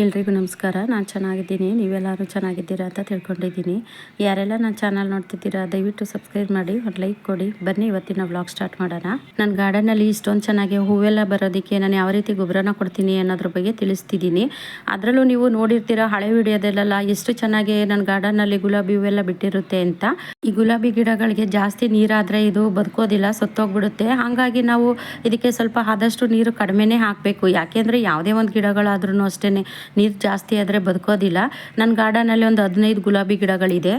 ಎಲ್ರಿಗೂ ನಮಸ್ಕಾರ. ನಾನು ಚೆನ್ನಾಗಿದ್ದೀನಿ. ನೀವೆಲ್ಲರೂ ಚೆನ್ನಾಗಿದ್ದೀರಾ ಅಂತ ತಿಳ್ಕೊಂಡಿದ್ದೀನಿ. ಯಾರೆಲ್ಲ ನನ್ನ ಚಾನಲ್ ನೋಡ್ತಿದ್ದೀರಾ, ದಯವಿಟ್ಟು ಸಬ್ಸ್ಕ್ರೈಬ್ ಮಾಡಿ, ಒಂದು ಲೈಕ್ ಕೊಡಿ. ಬನ್ನಿ ಇವತ್ತಿನ ವ್ಲಾಗ್ ಸ್ಟಾರ್ಟ್ ಮಾಡೋಣ. ನನ್ನ ಗಾರ್ಡನಲ್ಲಿ ಇಷ್ಟೊಂದು ಚೆನ್ನಾಗಿ ಹೂವೆಲ್ಲ ಬರೋದಕ್ಕೆ ನಾನು ಯಾವ ರೀತಿ ಗೊಬ್ಬರನ ಕೊಡ್ತೀನಿ ಅನ್ನೋದ್ರ ಬಗ್ಗೆ ತಿಳಿಸ್ತಿದ್ದೀನಿ. ಅದರಲ್ಲೂ ನೀವು ನೋಡಿರ್ತೀರಾ, ಹಳೆ ವಿಡಿಯೋದಲ್ಲೆಲ್ಲ ಎಷ್ಟು ಚೆನ್ನಾಗಿ ನನ್ನ ಗಾರ್ಡನಲ್ಲಿ ಗುಲಾಬಿ ಹೂವೆಲ್ಲ ಬಿಟ್ಟಿರುತ್ತೆ ಅಂತ. ಈ ಗುಲಾಬಿ ಗಿಡಗಳಿಗೆ ಜಾಸ್ತಿ ನೀರಾದರೆ ಇದು ಬದುಕೋದಿಲ್ಲ, ಸತ್ತೋಗ್ಬಿಡುತ್ತೆ. ಹಾಗಾಗಿ ನಾವು ಇದಕ್ಕೆ ಸ್ವಲ್ಪ ಆದಷ್ಟು ನೀರು ಕಡಿಮೆನೇ ಹಾಕಬೇಕು. ಯಾಕೆಂದರೆ ಯಾವುದೇ ಒಂದು ಗಿಡಗಳಾದ್ರೂ ಅಷ್ಟೇ ನೀರು ಜಾಸ್ತಿ ಆದರೆ ಬದುಕೋದಿಲ್ಲ. ನನ್ನ ಗಾರ್ಡನಲ್ಲಿ ಒಂದು ಹದಿನೈದು ಗುಲಾಬಿ ಗಿಡಗಳಿದೆ.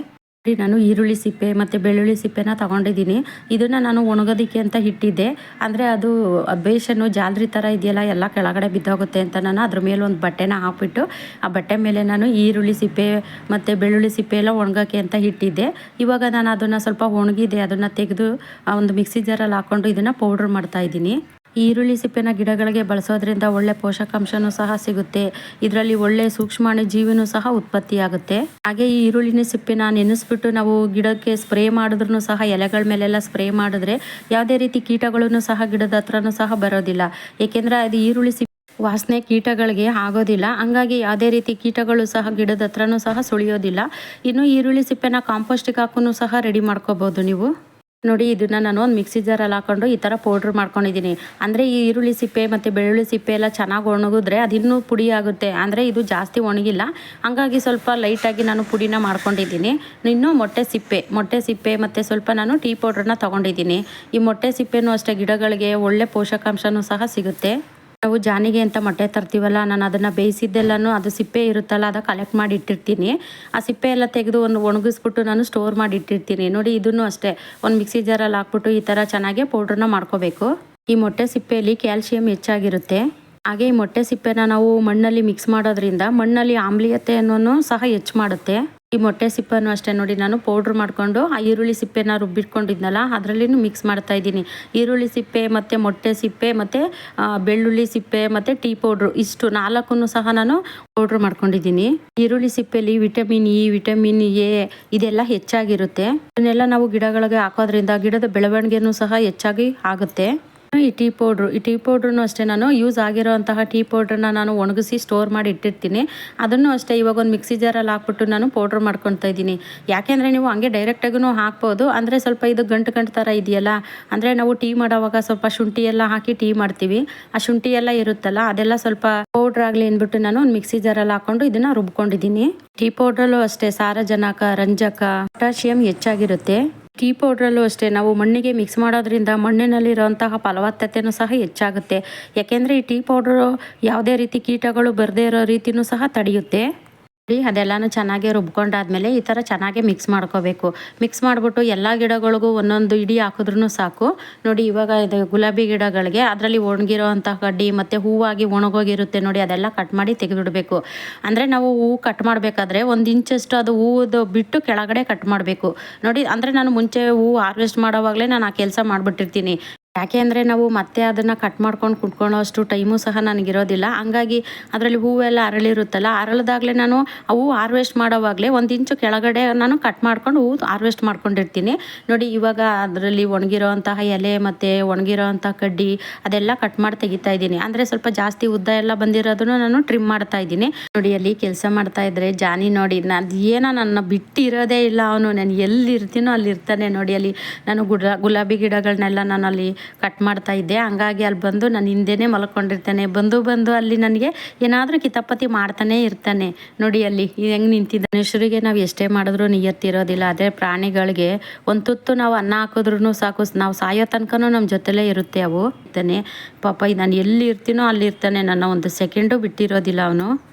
ನಾನು ಈರುಳ್ಳಿ ಸಿಪ್ಪೆ ಮತ್ತು ಬೆಳ್ಳುಳ್ಳಿ ಸಿಪ್ಪೆನ ತಗೊಂಡಿದ್ದೀನಿ. ಇದನ್ನು ನಾನು ಒಣಗೋದಕ್ಕೆ ಅಂತ ಇಟ್ಟಿದ್ದೆ. ಅಂದರೆ ಅದು ಬೇಷನ್ನು ಜಾಲರಿ ಥರ ಇದೆಯಲ್ಲ, ಎಲ್ಲ ಕೆಳಗಡೆ ಬಿದ್ದೋಗುತ್ತೆ ಅಂತ ನಾನು ಅದ್ರ ಮೇಲೆ ಒಂದು ಬಟ್ಟೆನ ಹಾಕ್ಬಿಟ್ಟು, ಆ ಬಟ್ಟೆ ಮೇಲೆ ನಾನು ಈರುಳ್ಳಿ ಸಿಪ್ಪೆ ಮತ್ತು ಬೆಳ್ಳುಳ್ಳಿ ಸಿಪ್ಪೆ ಎಲ್ಲ ಒಣಗೋಕ್ಕೆ ಅಂತ ಇಟ್ಟಿದ್ದೆ. ಇವಾಗ ನಾನು ಅದನ್ನು ಸ್ವಲ್ಪ ಒಣಗಿದೆ. ಅದನ್ನು ತೆಗೆದು ಒಂದು ಮಿಕ್ಸಿ ಜಾರಲ್ಲಿ ಹಾಕ್ಕೊಂಡು ಇದನ್ನು ಪೌಡ್ರ್ ಮಾಡ್ತಾಯಿದ್ದೀನಿ ಈರುಳ್ಳಿ ಸಿಪ್ಪೆನ ಗಿಡಗಳಿಗೆ ಬಳಸೋದ್ರಿಂದ ಒಳ್ಳೆ ಪೋಷಕಾಂಶನೂ ಸಹ ಸಿಗುತ್ತೆ. ಇದರಲ್ಲಿ ಒಳ್ಳೆ ಸೂಕ್ಷ್ಮಾಣು ಜೀವಿನೂ ಸಹ ಉತ್ಪತ್ತಿಯಾಗುತ್ತೆ. ಹಾಗೆ ಈ ಈರುಳ್ಳಿನ ಸಿಪ್ಪೆನ ನೆನೆಸ್ಬಿಟ್ಟು ನಾವು ಗಿಡಕ್ಕೆ ಸ್ಪ್ರೇ ಮಾಡಿದ್ರು ಸಹ, ಎಲೆಗಳ ಮೇಲೆಲ್ಲ ಸ್ಪ್ರೇ ಮಾಡಿದ್ರೆ ಯಾವುದೇ ರೀತಿ ಕೀಟಗಳನ್ನು ಸಹ ಗಿಡದ ಹತ್ರನೂ ಸಹ ಬರೋದಿಲ್ಲ. ಏಕೆಂದರೆ ಅದು ಈರುಳ್ಳಿ ಸಿಪ್ಪೆ ವಾಸನೆ ಕೀಟಗಳಿಗೆ ಆಗೋದಿಲ್ಲ. ಹಂಗಾಗಿ ಯಾವುದೇ ರೀತಿ ಕೀಟಗಳು ಸಹ ಗಿಡದ ಹತ್ರನೂ ಸಹ ಸುಳಿಯೋದಿಲ್ಲ. ಇನ್ನು ಈರುಳ್ಳಿ ಸಿಪ್ಪೆನ ಕಾಂಪೋಸ್ಟಿಗೆ ಹಾಕೂ ಸಹ ರೆಡಿ ಮಾಡ್ಕೋಬೋದು ನೀವು. ನೋಡಿ ಇದನ್ನು ನಾನು ಒಂದು ಮಿಕ್ಸಿ ಜಾರಲ್ಲಿ ಹಾಕೊಂಡು ಈ ಥರ ಪೌಡ್ರ್ ಮಾಡ್ಕೊಂಡಿದ್ದೀನಿ. ಅಂದರೆ ಈ ಈರುಳ್ಳಿ ಸಿಪ್ಪೆ ಮತ್ತು ಬೆಳ್ಳುಳ್ಳಿ ಸಿಪ್ಪೆ ಎಲ್ಲ ಚೆನ್ನಾಗಿ ಒಣಗಿದ್ರೆ ಅದು ಇನ್ನೂ ಪುಡಿ ಆಗುತ್ತೆ. ಅಂದರೆ ಇದು ಜಾಸ್ತಿ ಒಣಗಿಲ್ಲ. ಹಾಗಾಗಿ ಸ್ವಲ್ಪ ಲೈಟಾಗಿ ನಾನು ಪುಡಿನ ಮಾಡ್ಕೊಂಡಿದ್ದೀನಿ. ಇನ್ನೂ ಮೊಟ್ಟೆ ಸಿಪ್ಪೆ ಮೊಟ್ಟೆ ಸಿಪ್ಪೆ ಮತ್ತು ಸ್ವಲ್ಪ ನಾನು ಟೀ ಪೌಡ್ರನ್ನ ತೊಗೊಂಡಿದ್ದೀನಿ. ಈ ಮೊಟ್ಟೆ ಸಿಪ್ಪೆನೂ ಅಷ್ಟೇ ಗಿಡಗಳಿಗೆ ಒಳ್ಳೆ ಪೋಷಕಾಂಶನೂ ಸಹ ಸಿಗುತ್ತೆ. ನಾವು ಜಾನಿಗೆ ಅಂತ ಮೊಟ್ಟೆ ತರ್ತೀವಲ್ಲ, ನಾನು ಅದನ್ನು ಬೇಯಿಸಿದ್ದೆಲ್ಲನೂ ಅದು ಸಿಪ್ಪೆ ಇರುತ್ತಲ್ಲ, ಅದು ಕಲೆಕ್ಟ್ ಮಾಡಿ ಇಟ್ಟಿರ್ತೀನಿ. ಆ ಸಿಪ್ಪೆ ಎಲ್ಲ ತೆಗೆದು ಒಂದು ಒಣಗಿಸ್ಬಿಟ್ಟು ನಾನು ಸ್ಟೋರ್ ಮಾಡಿ ಇಟ್ಟಿರ್ತೀನಿ. ನೋಡಿ ಇದನ್ನು ಅಷ್ಟೇ. ಒಂದು ಮಿಕ್ಸಿ ಜಾರಲ್ಲಿ ಹಾಕ್ಬಿಟ್ಟು ಈ ಥರ ಚೆನ್ನಾಗಿ ಪೌಡ್ರನ್ನ ಮಾಡ್ಕೋಬೇಕು. ಈ ಮೊಟ್ಟೆ ಸಿಪ್ಪೆಯಲ್ಲಿ ಕ್ಯಾಲ್ಶಿಯಂ ಹೆಚ್ಚಾಗಿರುತ್ತೆ. ಹಾಗೆ ಈ ಮೊಟ್ಟೆ ಸಿಪ್ಪೆನ ನಾವು ಮಣ್ಣಲ್ಲಿ ಮಿಕ್ಸ್ ಮಾಡೋದ್ರಿಂದ ಮಣ್ಣಲ್ಲಿ ಆಮ್ಲೀಯತೆಯನ್ನು ಸಹ ಹೆಚ್ಚು ಮಾಡುತ್ತೆ. ಈ ಮೊಟ್ಟೆ ಸಿಪ್ಪನ್ನು ಅಷ್ಟೇ ನೋಡಿ ನಾನು ಪೌಡ್ರ್ ಮಾಡಿಕೊಂಡು, ಆ ಈರುಳ್ಳಿ ಸಿಪ್ಪೆನ ರುಬ್ಬಿಟ್ಕೊಂಡಿದ್ನಲ್ಲ, ಅದರಲ್ಲಿನೂ ಮಿಕ್ಸ್ ಮಾಡ್ತಾ ಇದ್ದೀನಿ. ಈರುಳ್ಳಿ ಸಿಪ್ಪೆ ಮತ್ತು ಮೊಟ್ಟೆ ಸಿಪ್ಪೆ ಮತ್ತು ಬೆಳ್ಳುಳ್ಳಿ ಸಿಪ್ಪೆ ಮತ್ತು ಟೀ ಪೌಡ್ರು, ಇಷ್ಟು ನಾಲ್ಕನ್ನು ಸಹ ನಾನು ಪೌಡ್ರ್ ಮಾಡ್ಕೊಂಡಿದ್ದೀನಿ. ಈರುಳ್ಳಿ ಸಿಪ್ಪೆಯಲ್ಲಿ ವಿಟಮಿನ್ ಇ, ವಿಟಮಿನ್ ಎ, ಇದೆಲ್ಲ ಹೆಚ್ಚಾಗಿರುತ್ತೆ. ಇದನ್ನೆಲ್ಲ ನಾವು ಗಿಡಗಳಿಗೆ ಹಾಕೋದ್ರಿಂದ ಗಿಡದ ಬೆಳವಣಿಗೆನೂ ಸಹ ಹೆಚ್ಚಾಗಿ ಆಗುತ್ತೆ. ಈ ಟೀ ಪೌಡ್ರು, ಈ ಟೀ ಪೌಡ್ರೂ ಅಷ್ಟೇ ನಾನು ಯೂಸ್ ಆಗಿರೋಂತಹ ಟೀ ಪೌಡ್ರನ್ನ ನಾನು ಒಣಗಿಸಿ ಸ್ಟೋರ್ ಮಾಡಿ ಇಟ್ಟಿರ್ತೀನಿ. ಅದನ್ನು ಅಷ್ಟೇ ಇವಾಗ ಒಂದು ಮಿಕ್ಸಿ ಜಾರಲ್ಲಿ ಹಾಕ್ಬಿಟ್ಟು ನಾನು ಪೌಡ್ರ್ ಮಾಡ್ಕೊತಾ ಇದ್ದೀನಿ. ಯಾಕೆಂದರೆ ನೀವು ಹಂಗೆ ಡೈರೆಕ್ಟಾಗೂ ಹಾಕ್ಬೋದು. ಅಂದರೆ ಸ್ವಲ್ಪ ಇದು ಗಂಟು ಗಂಟು ಥರ ಇದೆಯಲ್ಲ, ಅಂದರೆ ನಾವು ಟೀ ಮಾಡೋವಾಗ ಸ್ವಲ್ಪ ಶುಂಠಿ ಎಲ್ಲ ಹಾಕಿ ಟೀ ಮಾಡ್ತೀವಿ. ಆ ಶುಂಠಿ ಎಲ್ಲ ಇರುತ್ತಲ್ಲ, ಅದೆಲ್ಲ ಸ್ವಲ್ಪ ಪೌಡ್ರ್ ಆಗಲಿ ಅಂದ್ಬಿಟ್ಟು ನಾನು ಒಂದು ಮಿಕ್ಸಿ ಜಾರಲ್ಲಿ ಹಾಕ್ಕೊಂಡು ಇದನ್ನು ರುಬ್ಕೊಂಡಿದ್ದೀನಿ. ಟೀ ಪೌಡ್ರಲ್ಲೂ ಅಷ್ಟೇ ಸಾರಜನಕ, ರಂಜಕ, ಪೊಟ್ಯಾಷಿಯಂ ಹೆಚ್ಚಾಗಿರುತ್ತೆ. ಟೀ ಪೌಡ್ರಲ್ಲೂ ಅಷ್ಟೇ, ನಾವು ಮಣ್ಣಿಗೆ ಮಿಕ್ಸ್ ಮಾಡೋದ್ರಿಂದ ಮಣ್ಣಿನಲ್ಲಿರುವಂತಹ ಫಲವತ್ತತೆಯೂ ಸಹ ಹೆಚ್ಚಾಗುತ್ತೆ. ಯಾಕೆಂದರೆ ಈ ಟೀ ಪೌಡ್ರು ಯಾವುದೇ ರೀತಿ ಕೀಟಗಳು ಬರದೇ ಇರೋ ರೀತಿಯೂ ಸಹ ತಡೆಯುತ್ತೆ. ಅದೆಲ್ಲನೂ ಚೆನ್ನಾಗಿ ರುಬ್ಕೊಂಡಾದ್ಮೇಲೆ ಈ ಥರ ಚೆನ್ನಾಗಿ ಮಿಕ್ಸ್ ಮಾಡ್ಕೋಬೇಕು. ಮಿಕ್ಸ್ ಮಾಡಿಬಿಟ್ಟು ಎಲ್ಲ ಗಿಡಗಳಿಗೂ ಒಂದೊಂದು ಇಡಿ ಹಾಕಿದ್ರೂ ಸಾಕು. ನೋಡಿ ಇವಾಗ ಇದು ಗುಲಾಬಿ ಗಿಡಗಳಿಗೆ ಅದರಲ್ಲಿ ಒಣಗಿರೋ ಕಡ್ಡಿ ಮತ್ತು ಹೂವಾಗಿ ಒಣಗೋಗಿರುತ್ತೆ ನೋಡಿ ಅದೆಲ್ಲ ಕಟ್ ಮಾಡಿ ತೆಗೆದುಬಿಡಬೇಕು. ಅಂದರೆ ನಾವು ಹೂವು ಕಟ್ ಮಾಡಬೇಕಾದ್ರೆ ಒಂದು ಇಂಚಷ್ಟು ಅದು ಹೂವುದು ಬಿಟ್ಟು ಕೆಳಗಡೆ ಕಟ್ ಮಾಡಬೇಕು. ನೋಡಿ ಅಂದರೆ ನಾನು ಮುಂಚೆ ಹೂವು ಹಾರ್ವೆಸ್ಟ್ ಮಾಡೋವಾಗಲೇ ನಾನು ಆ ಕೆಲಸ ಮಾಡಿಬಿಟ್ಟಿರ್ತೀನಿ. ಯಾಕೆ ಅಂದರೆ ನಾವು ಮತ್ತೆ ಅದನ್ನು ಕಟ್ ಮಾಡ್ಕೊಂಡು ಕುಟ್ಕೊಳ್ಳೋ ಅಷ್ಟು ಟೈಮು ಸಹ ನನಗಿರೋದಿಲ್ಲ. ಹಂಗಾಗಿ ಅದರಲ್ಲಿ ಹೂವೆಲ್ಲ ಅರಳಿರುತ್ತಲ್ಲ, ಅರಳಿದಾಗಲೇ ನಾನು ಅವು ಹಾರ್ವೆಸ್ಟ್ ಮಾಡೋವಾಗಲೇ ಒಂದು ಇಂಚು ಕೆಳಗಡೆ ನಾನು ಕಟ್ ಮಾಡ್ಕೊಂಡು ಹೂವು ಹಾರ್ವೆಸ್ಟ್ ಮಾಡ್ಕೊಂಡಿರ್ತೀನಿ. ನೋಡಿ ಇವಾಗ ಅದರಲ್ಲಿ ಒಣಗಿರೋ ಅಂತಹ ಎಲೆ ಮತ್ತು ಒಣಗಿರೋ ಅಂಥ ಕಡ್ಡಿ ಅದೆಲ್ಲ ಕಟ್ ಮಾಡಿ ತೆಗಿತಾ ಇದ್ದೀನಿ. ಅಂದರೆ ಸ್ವಲ್ಪ ಜಾಸ್ತಿ ಉದ್ದ ಎಲ್ಲ ಬಂದಿರೋದನ್ನು ನಾನು ಟ್ರಿಮ್ ಮಾಡ್ತಾ ಇದ್ದೀನಿ. ನೋಡಿ ಅಲ್ಲಿ ಕೆಲಸ ಮಾಡ್ತಾ ಇದ್ರೆ ಜಾನಿ ನೋಡಿ, ನಾನು ಏನೋ ನನ್ನ ಬಿಟ್ಟಿರೋದೇ ಇಲ್ಲ ಅವನು. ನಾನು ಎಲ್ಲಿರ್ತೀನೋ ಅಲ್ಲಿರ್ತಾನೆ ನೋಡಿ ಅಲ್ಲಿ. ನಾನು ಗುಡ, ಗುಲಾಬಿ ಗಿಡಗಳನ್ನೆಲ್ಲ ನಾನು ಅಲ್ಲಿ ಕಟ್ ಮಾಡ್ತಾ ಇದ್ದೆ. ಹಂಗಾಗಿ ಅಲ್ಲಿ ಬಂದು ನಾನು ಹಿಂದೆನೇ ಮಲ್ಕೊಂಡಿರ್ತಾನೆ. ಬಂದು ಬಂದು ಅಲ್ಲಿ ನನಗೆ ಏನಾದರೂ ಕಿತಾಪತಿ ಮಾಡ್ತಾನೆ ಇರ್ತಾನೆ. ನೋಡಿ ಅಲ್ಲಿ ಹೆಂಗೆ ನಿಂತಿದ್ದ ಮನುಷ್ಯರಿಗೆ ನಾವು ಎಷ್ಟೇ ಮಾಡಿದ್ರು ನಿಯತ್ತಿರೋದಿಲ್ಲ. ಅದೇ ಪ್ರಾಣಿಗಳಿಗೆ ಒಂದು ತುತ್ತು ನಾವು ಅನ್ನ ಹಾಕಿದ್ರು ಸಾಕು. ನಾವು ಸಾಯೋ ತನಕನೂ ನಮ್ಮ ಜೊತೆಲೇ ಇರುತ್ತೆ ಅವು. ಇರ್ತಾನೆ ಪಾಪ ನಾನು ಎಲ್ಲಿ ಇರ್ತೀನೋ ಅಲ್ಲಿ ಇರ್ತಾನೆ. ನನ್ನ ಒಂದು ಸೆಕೆಂಡು ಬಿಟ್ಟಿರೋದಿಲ್ಲ ಅವನು.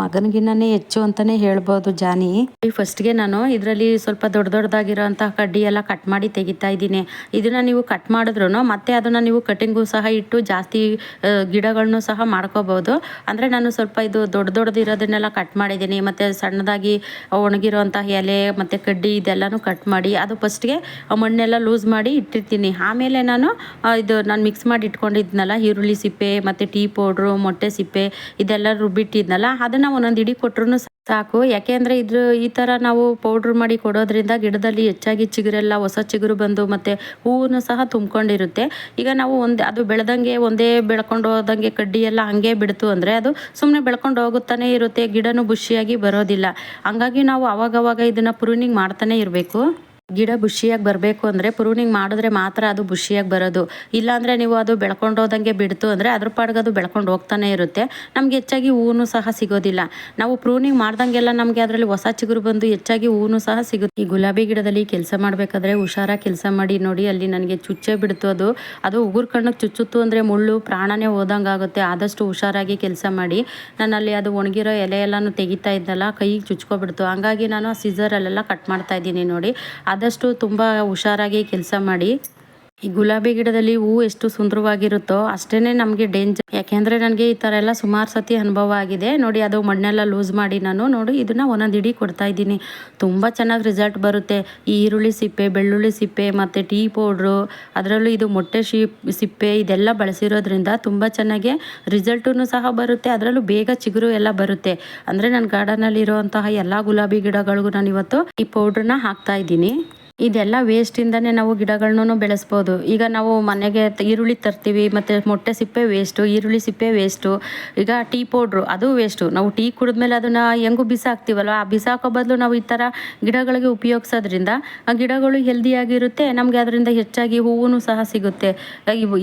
ಮಗನಿಗಿನ್ನೇ ಹೆಚ್ಚು ಅಂತಾನೆ ಹೇಳ್ಬೋದು ಜಾನಿ. ಫಸ್ಟ್ಗೆ ನಾನು ಇದರಲ್ಲಿ ಸ್ವಲ್ಪ ದೊಡ್ಡ ದೊಡ್ಡದಾಗಿರೋಂತಹ ಕಡ್ಡಿ ಎಲ್ಲ ಕಟ್ ಮಾಡಿ ತೆಗಿತಾ ಇದ್ದೀನಿ. ಇದನ್ನು ನೀವು ಕಟ್ ಮಾಡಿದ್ರು ಮತ್ತೆ ಅದನ್ನು ನೀವು ಕಟಿಂಗು ಸಹ ಇಟ್ಟು ಜಾಸ್ತಿ ಗಿಡಗಳನ್ನು ಸಹ ಮಾಡ್ಕೋಬೋದು. ಅಂದರೆ ನಾನು ಸ್ವಲ್ಪ ಇದು ದೊಡ್ಡ ದೊಡ್ಡದಿರೋದನ್ನೆಲ್ಲ ಕಟ್ ಮಾಡಿದ್ದೀನಿ. ಮತ್ತು ಸಣ್ಣದಾಗಿ ಒಣಗಿರೋಂತಹ ಎಲೆ, ಮತ್ತು ಕಡ್ಡಿ ಇದೆಲ್ಲನೂ ಕಟ್ ಮಾಡಿ ಅದು ಫಸ್ಟ್ಗೆ ಮಣ್ಣೆಲ್ಲ ಲೂಸ್ ಮಾಡಿ ಇಟ್ಟಿರ್ತೀನಿ. ಆಮೇಲೆ ನಾನು ಇದು ನಾನು ಮಿಕ್ಸ್ ಮಾಡಿ ಇಟ್ಕೊಂಡಿದ್ನಲ್ಲ, ಈರುಳ್ಳಿ ಸಿಪ್ಪೆ, ಮತ್ತು ಟೀ ಪೌಡ್ರು ಮೊಟ್ಟೆ ಸಿಪ್ಪೆ, ಇದೆಲ್ಲ ರುಬ್ಬಿಟ್ಟಿದ್ನಲ್ಲ, ಅದನ್ನು ಒಂದೊಂದು ಇಡಿ ಕೊಟ್ಟರು ಸಾಕು. ಯಾಕೆಂದ್ರೆ ಇದ್ರ ಈ ಥರ ನಾವು ಪೌಡ್ರ್ ಮಾಡಿ ಕೊಡೋದ್ರಿಂದ ಗಿಡದಲ್ಲಿ ಹೆಚ್ಚಾಗಿ ಚಿಗುರೆಲ್ಲ, ಹೊಸ ಚಿಗುರು ಬಂದು ಮತ್ತೆ ಹೂವನ್ನು ಸಹ ತುಂಬ್ಕೊಂಡಿರುತ್ತೆ. ಈಗ ನಾವು ಒಂದು, ಅದು ಬೆಳೆದಂಗೆ ಒಂದೇ ಬೆಳ್ಕೊಂಡು ಹೋದಂಗೆ ಕಡ್ಡಿ ಎಲ್ಲ ಹಂಗೆ ಬಿಡ್ತು ಅಂದರೆ ಅದು ಸುಮ್ಮನೆ ಬೆಳ್ಕೊಂಡು ಹೋಗುತ್ತಾನೆ ಇರುತ್ತೆ, ಗಿಡನೂ ಬುಷಿಯಾಗಿ ಬರೋದಿಲ್ಲ. ಹಂಗಾಗಿ ನಾವು ಅವಾಗವಾಗ ಇದನ್ನು ಪ್ರೂನಿಂಗ್ ಮಾಡ್ತಾನೆ ಇರಬೇಕು. ಗಿಡ ಬುಷಿಯಾಗಿ ಬರಬೇಕು ಅಂದರೆ ಪ್ರೂನಿಂಗ್ ಮಾಡಿದ್ರೆ ಮಾತ್ರ ಅದು ಬುಷಿಯಾಗಿ ಬರೋದು. ಇಲ್ಲಾಂದರೆ ನೀವು ಅದು ಬೆಳ್ಕೊಂಡು ಹೋದಂಗೆ ಬಿಡ್ತು ಅಂದರೆ ಅದ್ರ ಪಾಡ್ಗೆ ಅದು ಬೆಳ್ಕೊಂಡು ಹೋಗ್ತಾನೆ ಇರುತ್ತೆ. ನಮಗೆ ಹೆಚ್ಚಾಗಿ ಹೂವು ಸಹ ಸಿಗೋದಿಲ್ಲ. ನಾವು ಪ್ರೂನಿಂಗ್ ಮಾಡ್ದಂಗೆಲ್ಲ ನಮಗೆ ಅದರಲ್ಲಿ ಹೊಸ ಚಿಗುರು ಬಂದು ಹೆಚ್ಚಾಗಿ ಹೂವು ಸಹ ಸಿಗುತ್ತೆ. ಈ ಗುಲಾಬಿ ಗಿಡದಲ್ಲಿ ಕೆಲಸ ಮಾಡಬೇಕಾದ್ರೆ ಹುಷಾರಾಗಿ ಕೆಲಸ ಮಾಡಿ ನೋಡಿ, ಅಲ್ಲಿ ನನಗೆ ಚುಚ್ಚೆ ಬಿಡ್ತು ಅದು. ಅದು ಉಗುರು ಕಣ್ಣಿಗೆ ಚುಚ್ಚುತ್ತು ಅಂದರೆ ಮುಳ್ಳು ಪ್ರಾಣನೇ ಹೋದಂಗಾಗುತ್ತೆ ಆದಷ್ಟು ಹುಷಾರಾಗಿ ಕೆಲಸ ಮಾಡಿ. ನಾನು ಅಲ್ಲಿ ಅದು ಒಣಗಿರೋ ಎಲೆ ಎಲ್ಲನೂ ತೆಗಿತಾ ಇದ್ದಲ್ಲ ಕೈಗೆ ಚುಚ್ಕೊಬಿಡ್ತು. ಹಂಗಾಗಿ ನಾನು ಸಿಸರಲ್ಲೆಲ್ಲ ಕಟ್ ಮಾಡ್ತಾ ಇದ್ದೀನಿ ನೋಡಿ. ಆದಷ್ಟು ತುಂಬ ಹುಷಾರಾಗಿ ಕೆಲಸ ಮಾಡಿ. ಈ ಗುಲಾಬಿ ಗಿಡದಲ್ಲಿ ಹೂವು ಎಷ್ಟು ಸುಂದರವಾಗಿರುತ್ತೋ ಅಷ್ಟೇ ನಮಗೆ ಡೇಂಜರ್ ಯಾಕೆಂದರೆ ನನಗೆ ಈ ಥರ ಎಲ್ಲ ಸುಮಾರು ಸತಿ ಅನುಭವ ಆಗಿದೆ. ನೋಡಿ, ಅದು ಮಣ್ಣೆಲ್ಲ ಲೂಸ್ ಮಾಡಿ ನಾನು ನೋಡಿ ಇದನ್ನು ಒಂದೊಂದು ಇಡೀ ಕೊಡ್ತಾ ಇದ್ದೀನಿ. ತುಂಬ ಚೆನ್ನಾಗಿ ರಿಸಲ್ಟ್ ಬರುತ್ತೆ. ಈ ಈರುಳ್ಳಿ ಸಿಪ್ಪೆ, ಬೆಳ್ಳುಳ್ಳಿ ಸಿಪ್ಪೆ ಮತ್ತು ಟೀ ಪೌಡ್ರು ಅದರಲ್ಲೂ ಇದು ಮೊಟ್ಟೆ ಸಿಪ್ಪೆ ಇದೆಲ್ಲ ಬಳಸಿರೋದ್ರಿಂದ ತುಂಬ ಚೆನ್ನಾಗಿ ರಿಸಲ್ಟೂ ಸಹ ಬರುತ್ತೆ. ಅದರಲ್ಲೂ ಬೇಗ ಚಿಗುರು ಎಲ್ಲ ಬರುತ್ತೆ. ಅಂದರೆ ನನ್ನ ಗಾರ್ಡನಲ್ಲಿ ಇರುವಂತಹ ಎಲ್ಲ ಗುಲಾಬಿ ಗಿಡಗಳಿಗೂ ನಾನು ಇವತ್ತು ಈ ಪೌಡ್ರನ್ನ ಹಾಕ್ತಾ ಇದ್ದೀನಿ. ಇದೆಲ್ಲ ವೇಸ್ಟಿಂದನೇ ನಾವು ಗಿಡಗಳನ್ನೂ ಬೆಳೆಸ್ಬೋದು. ಈಗ ನಾವು ಮನೆಗೆ ಈರುಳ್ಳಿ ತರ್ತೀವಿ, ಮತ್ತು ಮೊಟ್ಟೆ ಸಿಪ್ಪೆ ವೇಸ್ಟು ಈರುಳ್ಳಿ ಸಿಪ್ಪೆ ವೇಸ್ಟು ಈಗ ಟೀ ಪೌಡ್ರು ಅದು ವೇಸ್ಟು ನಾವು ಟೀ ಕುಡಿದ್ಮೇಲೆ ಅದನ್ನು ಹೆಂಗೂ ಬಿಸಾಕ್ತೀವಲ್ವ ಆ ಬಿಸಾಕೋ ಬದಲು ನಾವು ಈ ಥರ ಗಿಡಗಳಿಗೆ ಉಪಯೋಗಿಸೋದ್ರಿಂದ ಆ ಗಿಡಗಳು ಹೆಲ್ದಿಯಾಗಿರುತ್ತೆ ನಮಗೆ ಅದರಿಂದ ಹೆಚ್ಚಾಗಿ ಹೂವು ಸಹ ಸಿಗುತ್ತೆ.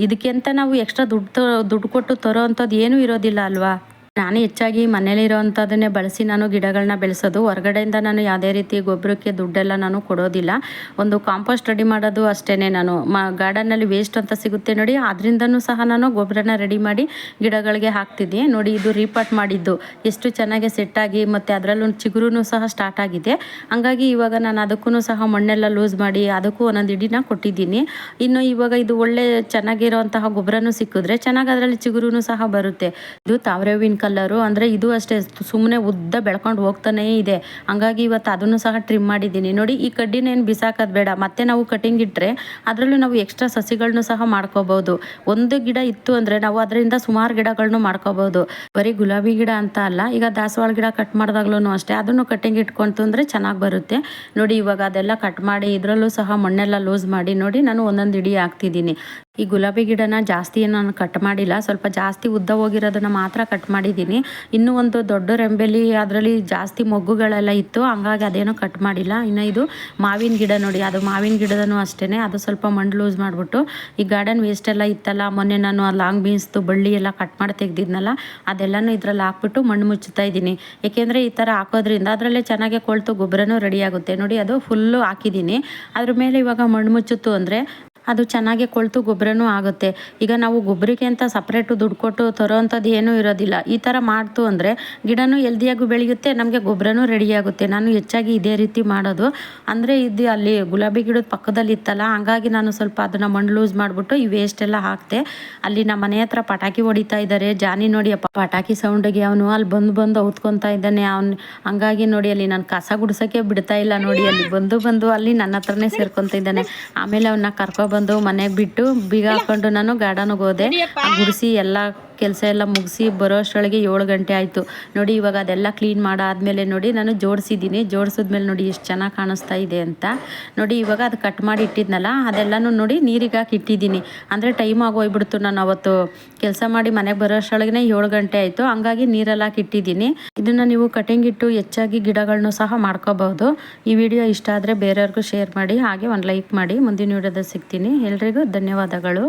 ಇದಕ್ಕೆ ಅಂತ ನಾವು ಎಕ್ಸ್ಟ್ರಾ ದುಡ್ಡು ದುಡ್ಡು ಕೊಟ್ಟು ತರೋ ಅಂಥದ್ದು ಏನೂ ಇರೋದಿಲ್ಲ ಅಲ್ವಾ? ನಾನು ಹೆಚ್ಚಾಗಿ ಮನೇಲಿರೋವಂಥದ್ದನ್ನೇ ಬಳಸಿ ನಾನು ಗಿಡಗಳನ್ನ ಬೆಳೆಸೋದು. ಹೊರಗಡೆಯಿಂದ ನಾನು ಯಾವುದೇ ರೀತಿ ಗೊಬ್ಬರಕ್ಕೆ ದುಡ್ಡೆಲ್ಲ ನಾನು ಕೊಡೋದಿಲ್ಲ. ಒಂದು ಕಾಂಪೋಸ್ಟ್ ರೆಡಿ ಮಾಡೋದು ಅಷ್ಟೇ ನಾನು. ಮ ಗಾರ್ಡನ್ನಲ್ಲಿ ವೇಸ್ಟ್ ಅಂತ ಸಿಗುತ್ತೆ ನೋಡಿ ಅದರಿಂದನೂ ಸಹ ನಾನು ಗೊಬ್ಬರನ ರೆಡಿ ಮಾಡಿ ಗಿಡಗಳಿಗೆ ಹಾಕ್ತಿದ್ದೆ. ನೋಡಿ, ಇದು ರೀಪಾಟ್ ಮಾಡಿದ್ದು. ಎಷ್ಟು ಚೆನ್ನಾಗಿ ಸೆಟ್ಟಾಗಿ ಮತ್ತು ಅದರಲ್ಲೂ ಚಿಗುರು ಸಹ ಸ್ಟಾರ್ಟ್ ಆಗಿದೆ. ಹಂಗಾಗಿ ಇವಾಗ ನಾನು ಅದಕ್ಕೂ ಸಹ ಮಣ್ಣೆಲ್ಲ ಲೂಸ್ ಮಾಡಿ ಅದಕ್ಕೂ ಒಂದೊಂದು ಇಡೀನ ಕೊಟ್ಟಿದ್ದೀನಿ. ಇನ್ನು ಇವಾಗ ಇದು ಒಳ್ಳೆ ಚೆನ್ನಾಗಿರೋಂತಹ ಗೊಬ್ಬರನೂ ಸಿಕ್ಕಿದ್ರೆ ಚೆನ್ನಾಗಿ ಅದರಲ್ಲಿ ಚಿಗುರು ಸಹ ಬರುತ್ತೆ. ಇದು ತಾವರೆ ಕಲ್ಲರು ಅಂದರೆ ಇದು ಅಷ್ಟೇ ಸುಮ್ಮನೆ ಉದ್ದ ಬೆಳ್ಕೊಂಡು ಹೋಗ್ತಾನೇ ಇದೆ. ಹಂಗಾಗಿ ಇವತ್ತು ಅದನ್ನು ಸಹ ಟ್ರಿಮ್ ಮಾಡಿದ್ದೀನಿ. ನೋಡಿ, ಈ ಕಡ್ಡಿನೇನು ಬಿಸಾಕೋದು ಬೇಡ. ಮತ್ತೆ ನಾವು ಕಟಿಂಗ್ ಇಟ್ಟರೆ ಅದರಲ್ಲೂ ನಾವು ಎಕ್ಸ್ಟ್ರಾ ಸಸಿಗಳನ್ನು ಸಹ ಮಾಡ್ಕೋಬೋದು. ಒಂದು ಗಿಡ ಇತ್ತು ಅಂದರೆ ನಾವು ಅದರಿಂದ ಸುಮಾರು ಗಿಡಗಳನ್ನು ಮಾಡ್ಕೋಬೋದು. ಬರೀ ಗುಲಾಬಿ ಗಿಡ ಅಂತ ಅಲ್ಲ, ಈಗ ದಾಸವಾಳ ಗಿಡ ಕಟ್ ಮಾಡಿದಾಗ್ಲೂ ಅಷ್ಟೇ. ಅದನ್ನು ಕಟಿಂಗ್ ಇಟ್ಕೊಂತು ಅಂದರೆ ಚೆನ್ನಾಗಿ ಬರುತ್ತೆ. ನೋಡಿ, ಇವಾಗ ಅದೆಲ್ಲ ಕಟ್ ಮಾಡಿ ಇದರಲ್ಲೂ ಸಹ ಮಣ್ಣೆಲ್ಲ ಲೂಸ್ ಮಾಡಿ ನೋಡಿ, ನಾನು ಒಂದೊಂದು ಇಡಿ ಹಾಕ್ತಿದ್ದೀನಿ. ಈ ಗುಲಾಬಿ ಗಿಡನ ಜಾಸ್ತಿ ನಾನು ಕಟ್ ಮಾಡಿಲ್ಲ. ಸ್ವಲ್ಪ ಜಾಸ್ತಿ ಉದ್ದ ಹೋಗಿರೋದನ್ನ ಮಾತ್ರ ಕಟ್ ಮಾಡಿದ್ದೀನಿ. ಇನ್ನೂ ಒಂದು ದೊಡ್ಡ ರೆಂಬೆಲಿ ಅದರಲ್ಲಿ ಜಾಸ್ತಿ ಮೊಗ್ಗುಗಳೆಲ್ಲ ಇತ್ತು. ಹಂಗಾಗಿ ಅದೇನೋ ಕಟ್ ಮಾಡಿಲ್ಲ. ಇನ್ನು ಇದು ಮಾವಿನ ಗಿಡ ನೋಡಿ. ಅದು ಮಾವಿನ ಗಿಡದೂ ಅಷ್ಟೇ ಅದು ಸ್ವಲ್ಪ ಮಣ್ಣು ಲೂಸ್ ಮಾಡಿಬಿಟ್ಟು ಈ ಗಾರ್ಡನ್ ವೇಸ್ಟ್ ಎಲ್ಲ ಇತ್ತಲ್ಲ, ಮೊನ್ನೆ ನಾನು ಆ ಲಾಂಗ್ ಬೀನ್ಸ್ದು ಬಳ್ಳಿ ಎಲ್ಲ ಕಟ್ ಮಾಡಿ ತೆಗೆದಿದ್ನಲ್ಲ, ಅದೆಲ್ಲನೂ ಇದರಲ್ಲಿ ಹಾಕ್ಬಿಟ್ಟು ಮಣ್ಣು ಮುಚ್ಚುತ್ತಾ ಇದ್ದೀನಿ. ಏಕೆಂದರೆ ಈ ಥರ ಹಾಕೋದ್ರಿಂದ ಅದರಲ್ಲೇ ಚೆನ್ನಾಗಿ ಕೊಳ್ತು ಗೊಬ್ಬರನೂ ರೆಡಿ ಆಗುತ್ತೆ. ನೋಡಿ ಅದು ಫುಲ್ಲು ಹಾಕಿದ್ದೀನಿ. ಅದ್ರ ಮೇಲೆ ಇವಾಗ ಮಣ್ಣು ಮುಚ್ಚುತ್ತು ಅಂದರೆ ಅದು ಚೆನ್ನಾಗಿ ಕೊಳ್ತು ಗೊಬ್ಬರನೂ ಆಗುತ್ತೆ. ಈಗ ನಾವು ಗೊಬ್ಬರಕ್ಕೆ ಅಂತ ಸಪ್ರೇಟು ದುಡ್ಡು ಕೊಟ್ಟು ತರೋವಂಥದ್ದು ಏನೂ ಇರೋದಿಲ್ಲ. ಈ ಥರ ಮಾಡ್ತು ಅಂದರೆ ಗಿಡನೂ ಎಲ್ದಿಯಾಗೂ ಬೆಳೆಯುತ್ತೆ, ನಮಗೆ ಗೊಬ್ಬರನೂ ರೆಡಿಯಾಗುತ್ತೆ ನಾನು ಹೆಚ್ಚಾಗಿ ಇದೇ ರೀತಿ ಮಾಡೋದು. ಅಂದರೆ ಇದು ಅಲ್ಲಿ ಗುಲಾಬಿ ಗಿಡದ ಪಕ್ಕದಲ್ಲಿ ಇತ್ತಲ್ಲ, ಹಂಗಾಗಿ ನಾನು ಸ್ವಲ್ಪ ಅದನ್ನು ಮಣ್ಣು ಲೂಸ್ ಮಾಡಿಬಿಟ್ಟು ಈ ವೇಸ್ಟ್ ಎಲ್ಲ ಹಾಕ್ತೆ. ಅಲ್ಲಿ ನಮ್ಮ ಮನೆ ಹತ್ರ ಪಟಾಕಿ ಹೊಡಿತಾ ಇದ್ದಾರೆ ಜಾನಿ ನೋಡಿ ಅಪ್ಪ, ಪಟಾಕಿ ಸೌಂಡಿಗೆ ಅವನು ಅಲ್ಲಿ ಬಂದು ಬಂದು ಔತ್ಕೊತಾ ಇದ್ದಾನೆ. ಅವ್ನು ಹಂಗಾಗಿ ನೋಡಿ ಅಲ್ಲಿ ನಾನು ಕಸ ಗುಡ್ಸೋಕ್ಕೆ ಬಿಡ್ತಾ ಇಲ್ಲ ನೋಡಿ. ಅಲ್ಲಿ ಬಂದು ಬಂದು ಅಲ್ಲಿ ನನ್ನ ಹತ್ರನೇ ಸೇರ್ಕೊತ ಇದ್ದಾನೆ. ಆಮೇಲೆ ಅವನ್ನ ಕರ್ಕೊಬಂದು ಮನೆಗೆ ಬಿಟ್ಟು ಬೀಗ ಹಾಕೊಂಡು ನಾನು ಗಾರ್ಡನ್ಗೆ ಹೋದೆ. ಗುಡಿಸಿ ಎಲ್ಲ ಕೆಲಸ ಎಲ್ಲ ಮುಗಿಸಿ ಬರೋ ಅಷ್ಟರೊಳಗೆ ಏಳು ಗಂಟೆ ಆಯಿತು. ನೋಡಿ ಇವಾಗ ಅದೆಲ್ಲ ಕ್ಲೀನ್ ಮಾಡಾದಮೇಲೆ ನೋಡಿ ನಾನು ಜೋಡಿಸಿದ್ದೀನಿ. ಜೋಡಿಸಿದ್ಮೇಲೆ ನೋಡಿ ಎಷ್ಟು ಚೆನ್ನಾಗಿ ಕಾಣಿಸ್ತಾ ಇದೆ ಅಂತ. ನೋಡಿ ಇವಾಗ ಅದು ಕಟ್ ಮಾಡಿ ಇಟ್ಟಿದ್ನಲ್ಲ, ಅದೆಲ್ಲನೂ ನೋಡಿ ನೀರಿಗೆ ಹಾಕಿ ಇಟ್ಟಿದ್ದೀನಿ. ಅಂದರೆ ಟೈಮ್ ಆಗೋಗ್ಬಿಡ್ತು ನಾನು ಅವತ್ತು ಕೆಲಸ ಮಾಡಿ ಮನೆಗೆ ಬರೋ ಅಷ್ಟರೊಳಗೆ ಏಳು ಗಂಟೆ ಆಯಿತು. ಹಂಗಾಗಿ ನೀರೆಲ್ಲ ಹಾಕಿ ಇಟ್ಟಿದ್ದೀನಿ. ಇದನ್ನು ನೀವು ಕಟಿಂಗ್ ಇಟ್ಟು ಹೆಚ್ಚಾಗಿ ಗಿಡಗಳನ್ನು ಸಹ ಮಾಡ್ಕೋಬಹುದು. ಈ ವಿಡಿಯೋ ಇಷ್ಟ ಆದರೆ ಬೇರೆಯವ್ರಿಗೂ ಶೇರ್ ಮಾಡಿ, ಹಾಗೆ ಒಂದು ಲೈಕ್ ಮಾಡಿ. ಮುಂದಿನ ವಿಡಿಯೋದಲ್ಲಿ ಸಿಗ್ತೀನಿ. ಎಲ್ರಿಗೂ ಧನ್ಯವಾದಗಳು.